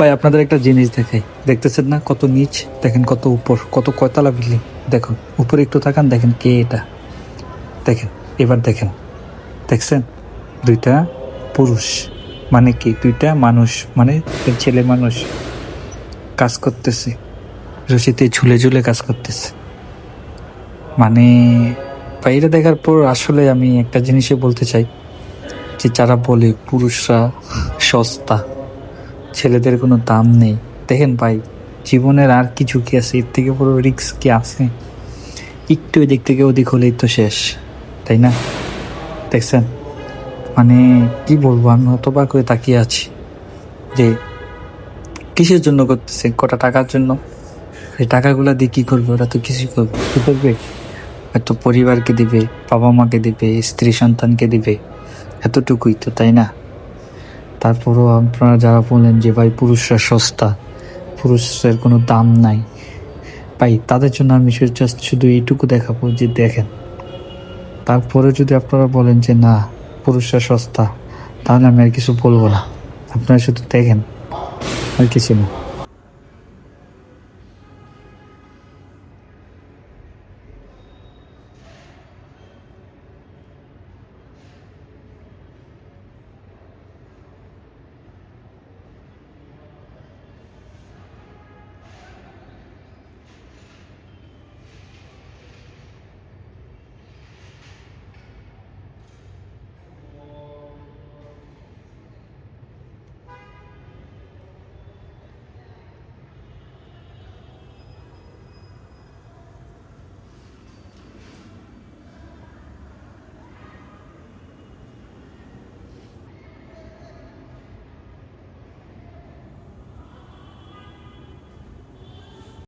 ভাই, আপনাদের একটা জিনিস দেখাই। দেখতেছেন না কত নিচ? দেখেন কত উপর, কত কয়তলা বিল্ডিং দেখুন, উপরে একটু তাকান, দেখেন কে এটা? দেখেন, এবার দেখেন। দেখছেন? দুইটা পুরুষ। মানে কি? দুইটা মানুষ মানে ছেলে মানুষ কাজ করতেছে। রশিতে ঝুলে ঝুলে কাজ করতেছে। মানে বাইরে দেখার পর আসলে আমি একটা জিনিসে বলতে চাই যে যারা বলে পুরুষরা সস্তা ছেলেদের কোনো দাম নেই। দেখেন ভাই, জীবনের আর কিছু কি আছে? এর থেকে বড় রিক্স কি আছে? একটু এদিক থেকে ওদিক হলেই তো শেষ, তাই না? দেখছেন? মানে কি বলব, আমি হতবাক হয়ে তাকিয়ে আছি যে কিসের জন্য করতেছে? কটা টাকার জন্য? এই টাকাগুলো দিয়ে কী করবে? ওরা তো কিছুই করবে কি করবে? হয়তো পরিবারকে দিবে বাবা মাকে দিবে স্ত্রী সন্তানকে দিবে, এতটুকুই তো, তাই না? তারপরও আপনারা যারা বললেন যে, ভাই, পুরুষরা সস্তা পুরুষের কোনো দাম নাই। ভাই, তাদের জন্য আমি জাস্ট শুধু এইটুকু দেখাবো যে, দেখেন। তারপরে যদি আপনারা বলেন যে, না, পুরুষরা সস্তা, তাহলে আমি আর কিছু বলব না। আপনারা শুধু দেখেন। আর কিছু না।